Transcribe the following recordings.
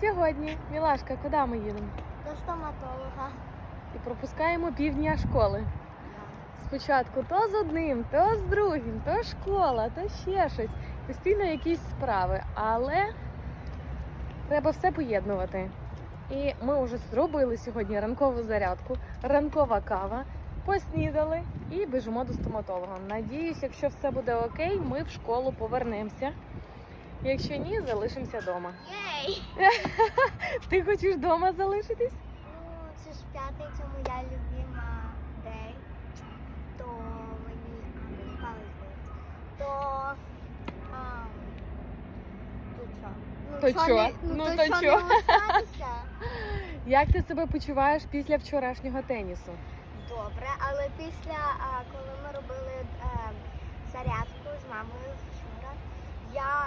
Сьогодні, Мілашка, куди ми їдемо? До стоматолога. І пропускаємо півдня школи. Спочатку то з одним, то з другим, то школа, то ще щось. Постійно якісь справи. Але треба все поєднувати. І ми вже зробили сьогодні ранкову зарядку, ранкова кава, поснідали і біжимо до стоматолога. Надіюсь, якщо все буде окей, ми в школу повернемося. Якщо ні, залишимося вдома. Єй! Ти хочеш вдома залишитись? Ну, це ж п'ятниця моя любима день. То мені а, палець болить. То а, то чо? Ну, То чо не- Ну, Ну, то чо? чо не лишатися? Як ти себе почуваєш після вчорашнього тенісу? Добре, але після, а, коли ми робили е, зарядку з мамою вчора, я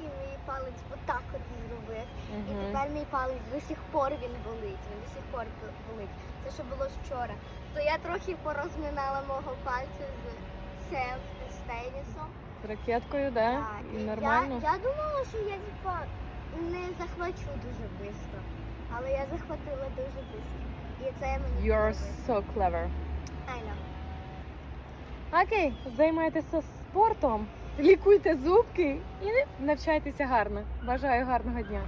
і мій палець отак от зробив. І тепер мій палець до сих пор він болить. Він до сих пор болить. Це що було вчора. То я трохи порозминала мого пальця з цим з тенісом. З ракеткою, да? Так, І нормально? Я, я думала, що я типа не захвачу дуже швидко. Але я захватила дуже швидко. І це мені You're so clever. I know. Окей, займайтеся спортом, лікуйте зубки і навчайтеся гарно. Бажаю гарного дня.